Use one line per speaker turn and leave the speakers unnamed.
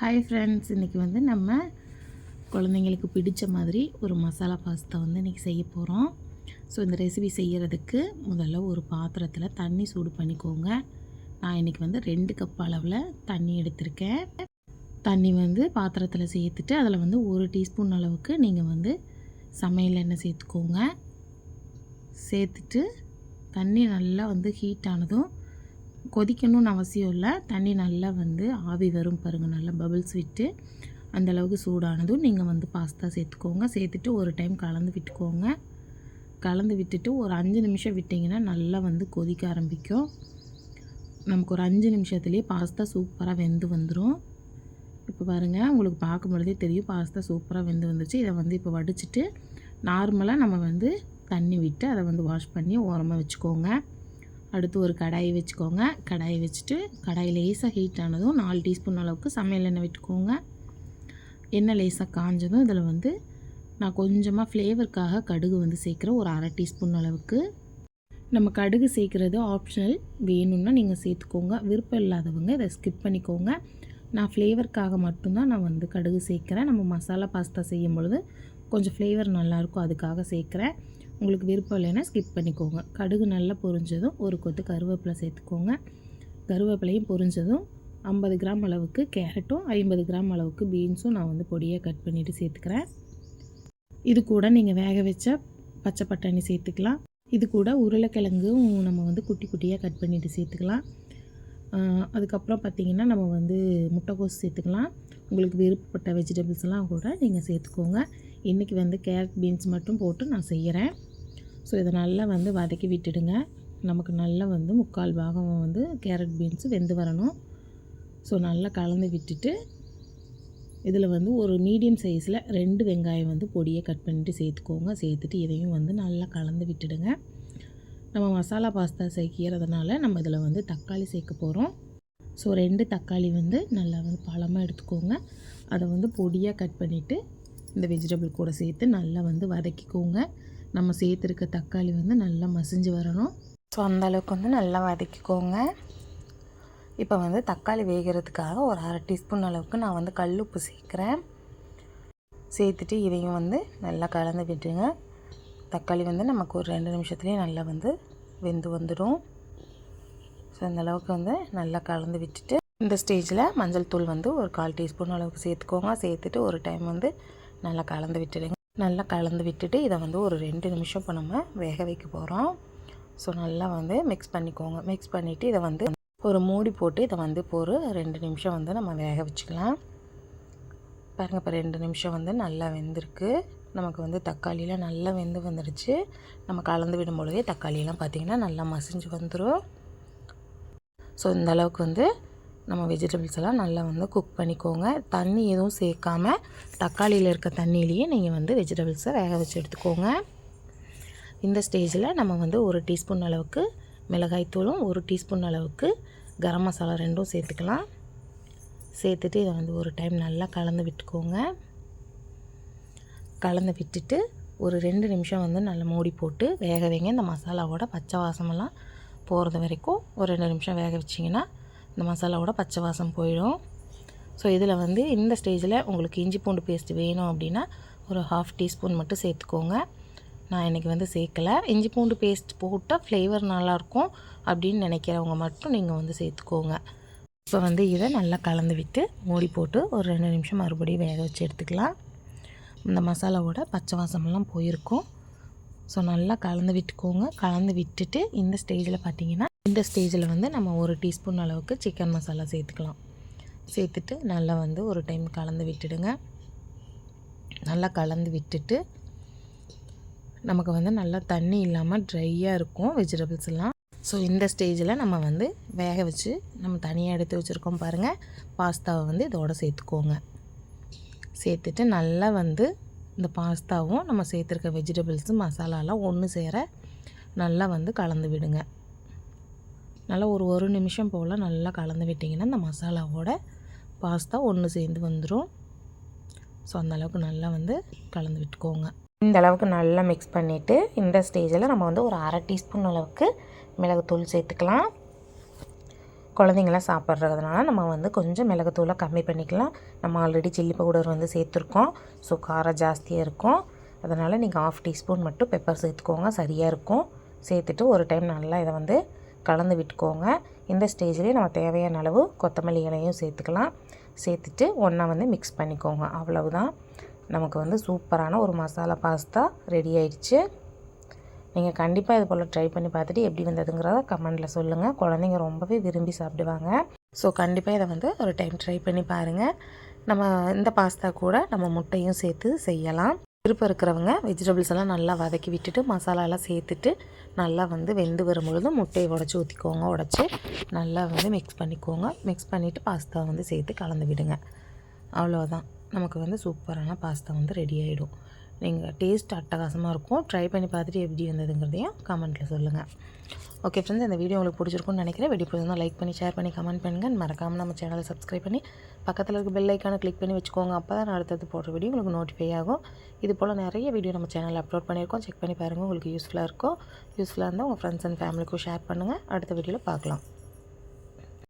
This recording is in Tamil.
ஹாய் ஃப்ரெண்ட்ஸ் இன்றைக்கி வந்து நம்ம குழந்தைங்களுக்கு பிடிச்ச மாதிரி ஒரு மசாலா பாஸ்தா வந்து இன்றைக்கி செய்ய போகிறோம் ஸோ இந்த ரெசிபி செய்கிறதுக்கு முதல்ல ஒரு பாத்திரத்தில் தண்ணி சூடு பண்ணிக்கோங்க. நான் இன்றைக்கி வந்து ரெண்டு கப் அளவில் தண்ணி எடுத்திருக்கேன். தண்ணி வந்து பாத்திரத்தில் சேர்த்துட்டு அதில் வந்து ஒரு டீஸ்பூன் அளவுக்கு நீங்கள் வந்து சமையல் எண்ணெய் சேர்த்துக்கோங்க. சேர்த்துட்டு தண்ணி நல்லா வந்து ஹீட் ஆனதும் கொதிக்கணும்னு அவசியம் இல்லை. தண்ணி நல்லா வந்து ஆவி வரும் பாருங்கள் நல்லா பபிள்ஸ் விட்டு அந்தளவுக்கு சூடானதும் நீங்கள் வந்து பாஸ்தா சேர்த்துக்கோங்க. சேர்த்துட்டு ஒரு டைம் கலந்து விட்டுக்கோங்க. கலந்து விட்டுட்டு ஒரு அஞ்சு நிமிஷம் விட்டிங்கன்னா நல்லா வந்து கொதிக்க ஆரம்பிக்கும். நமக்கு ஒரு அஞ்சு நிமிஷத்துலேயே பாஸ்தா சூப்பராக வெந்து வந்துடும் இப்போ பாருங்கள் உங்களுக்கு பார்க்கும் பொழுதே தெரியும். பாஸ்தா சூப்பராக வெந்து வந்துச்சு. இதை வந்து இப்போ வடிச்சிட்டு நார்மலாக நம்ம வந்து தண்ணி விட்டு அதை வந்து வாஷ் பண்ணி ஓரமாக வச்சுக்கோங்க. அடுத்து ஒரு கடாயை வச்சுக்கோங்க. கடாயை வச்சுட்டு கடாய் லேசாக ஹீட் ஆனதும் நாலு டீஸ்பூன் அளவுக்கு சமையல் எண்ணெய் விட்டுக்கோங்க. எண்ணெய் லேசாக காஞ்சதும் இதில் வந்து நான் கொஞ்சமாக ஃப்ளேவருக்காக கடுகு வந்து சேர்க்குறேன். ஒரு அரை டீஸ்பூன் அளவுக்கு. நம்ம கடுகு சேர்க்குறது ஆப்ஷனல் வேணும்னா நீங்கள் சேர்த்துக்கோங்க. விருப்பம் இல்லாதவங்க இதை ஸ்கிப் பண்ணிக்கோங்க. நான் ஃப்ளேவருக்காக மட்டும்தான் நான் வந்து கடுகு சேர்க்குறேன். நம்ம மசாலா பாஸ்தா செய்யும் பொழுது கொஞ்சம் ஃப்ளேவர் நல்லாயிருக்கும் அதுக்காக சேர்க்குறேன். உங்களுக்கு விருப்பம் இல்லைன்னா ஸ்கிப் பண்ணிக்கோங்க. கடுகு நல்லா பொரிஞ்சதும் ஒரு கொத்து கருவேப்பிலை சேர்த்துக்கோங்க. கருவேப்பிலையும் பொரிஞ்சதும் ஐம்பது கிராம் அளவுக்கு கேரட்டும் ஐம்பது கிராம் அளவுக்கு பீன்ஸும் நான் வந்து பொடியாக கட் பண்ணிவிட்டு சேர்த்துக்கிறேன். இது கூட நீங்கள் வேக வச்ச பச்சை பட்டாணி சேர்த்துக்கலாம். இது கூட உருளைக்கிழங்கும் நம்ம வந்து குட்டி குட்டியாக கட் பண்ணிவிட்டு சேர்த்துக்கலாம். அதுக்கப்புறம் பார்த்திங்கன்னா நம்ம வந்து முட்டைக்கோஸ் சேர்த்துக்கலாம். உங்களுக்கு விருப்பப்பட்ட வெஜிடபிள்ஸ்லாம் கூட நீங்கள் சேர்த்துக்கோங்க. இன்றைக்கி வந்து கேரட் பீன்ஸ் மட்டும் போட்டு நான் செய்கிறேன் ஸோ இதை நல்லா வந்து வதக்கி விட்டுடுங்க. நமக்கு நல்லா வந்து முக்கால் பாகம் வந்து கேரட் பீன்ஸு வெந்து வரணும். ஸோ நல்லா கலந்து விட்டுட்டு இதில் வந்து ஒரு மீடியம் சைஸில் ரெண்டு வெங்காயம் வந்து பொடியை கட் பண்ணிவிட்டு சேர்த்துக்கோங்க. சேர்த்துட்டு இதையும் வந்து நல்லா கலந்து விட்டுடுங்க. நம்ம மசாலா பாஸ்தா சேர்க்கிறதுனால நம்ம இதில் வந்து தக்காளி சேர்க்க போகிறோம். ஸோ ரெண்டு தக்காளி வந்து நல்லா வந்து பழமாக எடுத்துக்கோங்க. அதை வந்து பொடியாக கட் பண்ணிவிட்டு இந்த வெஜிடபிள் கூட சேர்த்து நல்லா வந்து வதக்கிக்கோங்க. நம்ம சேர்த்துருக்க தக்காளி வந்து நல்லா மசிஞ்சு வரணும். ஸோ அந்தளவுக்கு வந்து நல்லா வதக்கிக்கோங்க. இப்போ வந்து தக்காளி வேகிறதுக்காக ஒரு அரை டீஸ்பூன் அளவுக்கு நான் வந்து கல் உப்பு சேர்க்குறேன். சேர்த்துட்டு இதையும் வந்து நல்லா கலந்து விட்டுருங்க. தக்காளி வந்து நமக்கு ஒரு ரெண்டு நிமிஷத்துலேயே நல்லா வந்து வெந்து வந்துடும். ஸோ அந்தளவுக்கு வந்து நல்லா கலந்து விட்டுட்டு இந்த ஸ்டேஜில் மஞ்சள் தூள் வந்து ஒரு கால் டீஸ்பூன் அளவுக்கு சேர்த்துக்கோங்க. சேர்த்துட்டு ஒரு டைம் வந்து நல்லா கலந்து விட்டுடுங்க. நல்லா கலந்து விட்டுட்டு இதை வந்து ஒரு ரெண்டு நிமிஷம் இப்போ நம்ம வேக வைக்க போகிறோம். ஸோ நல்லா வந்து மிக்ஸ் பண்ணிக்கோங்க. மிக்ஸ் பண்ணிவிட்டு இதை வந்து ஒரு மூடி போட்டு இதை வந்து இப்போ ஒரு ரெண்டு நிமிஷம் வந்து நம்ம வேக வச்சுக்கலாம். பாருங்கள் இப்போ ரெண்டு நிமிஷம் வந்து நல்லா வெந்திருக்கு. நமக்கு வந்து தக்காளியெலாம் நல்லா வெந்து வந்துடுச்சு. நம்ம கலந்து விடும் பொழுதே தக்காளியெல்லாம் பார்த்திங்கன்னா நல்லா மசிஞ்சு வந்துடும். ஸோ இந்த அளவுக்கு வந்து நம்ம வெஜிடபிள்ஸ் எல்லாம் நல்லா வந்து குக் பண்ணிக்கோங்க. தண்ணி எதுவும் சேர்க்காம தக்காளியில் இருக்க தண்ணியிலேயே நீங்கள் வந்து வெஜிடபிள்ஸை வேக வச்சு எடுத்துக்கோங்க. இந்த ஸ்டேஜில் நம்ம வந்து ஒரு டீஸ்பூன் அளவுக்கு மிளகாய்த்தூளும் ஒரு டீஸ்பூன் அளவுக்கு கரம் மசாலா ரெண்டும் சேர்த்துக்கலாம். சேர்த்துட்டு இதை வந்து ஒரு டைம் நல்லா கலந்து விட்டுக்கோங்க. கலந்து விட்டுட்டு ஒரு ரெண்டு நிமிஷம் வந்து நல்லா மூடி போட்டு வேக வைங்க. இந்த மசாலாவோட பச்சை வாசமெல்லாம் போகிறது வரைக்கும் ஒரு ரெண்டு நிமிஷம் வேக வச்சிங்கன்னா இந்த மசாலாவோட பச்சை வாசம் போயிடும். ஸோ இதில் வந்து இந்த ஸ்டேஜில் உங்களுக்கு இஞ்சி பூண்டு பேஸ்ட் வேணும் அப்படின்னா ஒரு ஹாஃப் டீஸ்பூன் மட்டும் சேர்த்துக்கோங்க. நான் இன்றைக்கி வந்து சேர்க்கலை. இஞ்சி பூண்டு பேஸ்ட் போட்டால் ஃப்ளேவர் நல்லாயிருக்கும் அப்படின்னு நினைக்கிறவங்க மட்டும் நீங்கள் வந்து சேர்த்துக்கோங்க. இப்போ வந்து இதை நல்லா கலந்து விட்டு மூடி போட்டு ஒரு ரெண்டு நிமிஷம் மறுபடியும் வேக வச்சு எடுத்துக்கலாம். இந்த மசாலாவோட பச்சை வாசமெல்லாம் போயிருக்கும். ஸோ நல்லா கலந்து விட்டுக்கோங்க. கலந்து விட்டுட்டு இந்த ஸ்டேஜில் பார்த்தீங்கன்னா இந்த ஸ்டேஜில் வந்து நம்ம ஒரு டீஸ்பூன் அளவுக்கு சிக்கன் மசாலா சேர்த்துக்கலாம். சேர்த்துட்டு நல்லா வந்து ஒரு டைம் கலந்து விட்டுடுங்க. நல்லா கலந்து விட்டுட்டு நமக்கு வந்து நல்லா தண்ணி இல்லாமல் ட்ரையாக இருக்கும் வெஜிடபிள்ஸ் எல்லாம் ஸோ இந்த ஸ்டேஜில் நம்ம வந்து வேக வச்சு நம்ம தனியாக எடுத்து வச்சுருக்கோம் பாருங்கள் பாஸ்தாவை வந்து இதோட சேர்த்துக்கோங்க. சேர்த்துட்டு நல்லா வந்து இந்த பாஸ்தாவும் நம்ம சேர்த்துருக்க வெஜிடபிள்ஸும் மசாலாலாம் ஒன்று சேர நல்லா வந்து கலந்து விடுங்க. நல்லா ஒரு ஒரு நிமிஷம் போல் நல்லா கலந்து விட்டிங்கன்னா இந்த மசாலாவோட பாஸ்தா ஒன்று சேர்ந்து வந்துடும் ஸோ அந்த அளவுக்கு நல்லா வந்து கலந்து விட்டுக்கோங்க. இந்த அளவுக்கு நல்லா மிக்ஸ் பண்ணிவிட்டு இந்த ஸ்டேஜில் நம்ம வந்து ஒரு அரை டீஸ்பூன் அளவுக்கு மிளகுத்தூள் சேர்த்துக்கலாம். குழந்தைங்களாம் சாப்பிட்றதுனால நம்ம வந்து கொஞ்சம் மிளகுத்தூளை கம்மி பண்ணிக்கலாம். நம்ம ஆல்ரெடி சில்லி பவுடர் வந்து சேர்த்துருக்கோம். ஸோ காரம் ஜாஸ்தியாக இருக்கும். அதனால் நீங்கள் ஆஃப் டீஸ்பூன் மட்டும் பெப்பர் சேர்த்துக்கோங்க. சரியாக இருக்கும். சேர்த்துட்டு ஒரு டைம் நல்லா இதை வந்து கலந்து விட்டுக்கோங்க. இந்த ஸ்டேஜ்லேயே நம்ம தேவையான அளவு கொத்தமல்லி இலையும் சேர்த்துக்கலாம். சேர்த்துட்டு ஒன்றா வந்து மிக்ஸ் பண்ணிக்கோங்க. அவ்வளவுதான். நமக்கு வந்து சூப்பரான ஒரு மசாலா பாஸ்தா ரெடி ஆயிடுச்சு. நீங்கள் கண்டிப்பாக இது போல் ட்ரை பண்ணி பார்த்துட்டு எப்படி வந்ததுங்கிறத கமெண்டில் சொல்லுங்கள் குழந்தைங்க ரொம்பவே விரும்பி சாப்பிடுவாங்க. ஸோ கண்டிப்பாக இதை வந்து ஒரு டைம் ட்ரை பண்ணி பாருங்கள் நம்ம இந்த பாஸ்தா கூட நம்ம முட்டையும் சேர்த்து செய்யலாம். விருப்பம் இருக்கிறவங்க வெஜிடபிள்ஸ் எல்லாம் நல்லா வதக்கி விட்டுட்டு மசாலாலாம் சேர்த்துட்டு நல்லா வந்து வெந்து வரும்பொழுது முட்டையை உடச்சி ஊற்றிக்கோங்க உடச்சி நல்லா வந்து மிக்ஸ் பண்ணிக்கோங்க. மிக்ஸ் பண்ணிவிட்டு பாஸ்தா வந்து சேர்த்து கலந்து விடுங்க. அவ்வளோதான் நமக்கு வந்து சூப்பரான பாஸ்தா வந்து ரெடி ஆகிடும் நீங்கள் டேஸ்ட் அட்டகாசமாக இருக்கும். ட்ரை பண்ணி பார்த்துட்டு எப்படி வந்ததுங்கிறதையும் கமெண்ட்டில் சொல்லுங்கள் ஓகே ஃப்ரெண்ட்ஸ் இந்த வீடியோ உங்களுக்கு பிடிச்சிருக்கும்னு நினைக்கிறேன். வீடியோ பிடிச்சிருந்தா லைக் பண்ணி ஷேர் பண்ணி கமெண்ட் பண்ணுங்கள் மறக்காமல் நம்ம சேனலை சப்ஸ்கிரைப் பண்ணி பக்கத்தில் இருக்க பெல் ஐக்கானை கிளிக் பண்ணி வச்சுக்கோங்க. அப்போ தான் நான் அடுத்தது போடுற வீடியோ உங்களுக்கு நோட்டிஃபை ஆகும். இது போல் நிறைய வீடியோ நம்ம சேனலில் அப்லோட் பண்ணியிருக்கோம். செக் பண்ணி பாருங்கள் உங்களுக்கு யூஸ்ஃபுல்லாக இருக்கும். யூஸ்ஃபுல்லாக இருந்தால் உங்கள் ஃப்ரெண்ட்ஸ் அண்ட் ஃபேமிலிக்கும் ஷேர் பண்ணுங்கள் அடுத்த வீடியோவில் பார்க்கலாம்.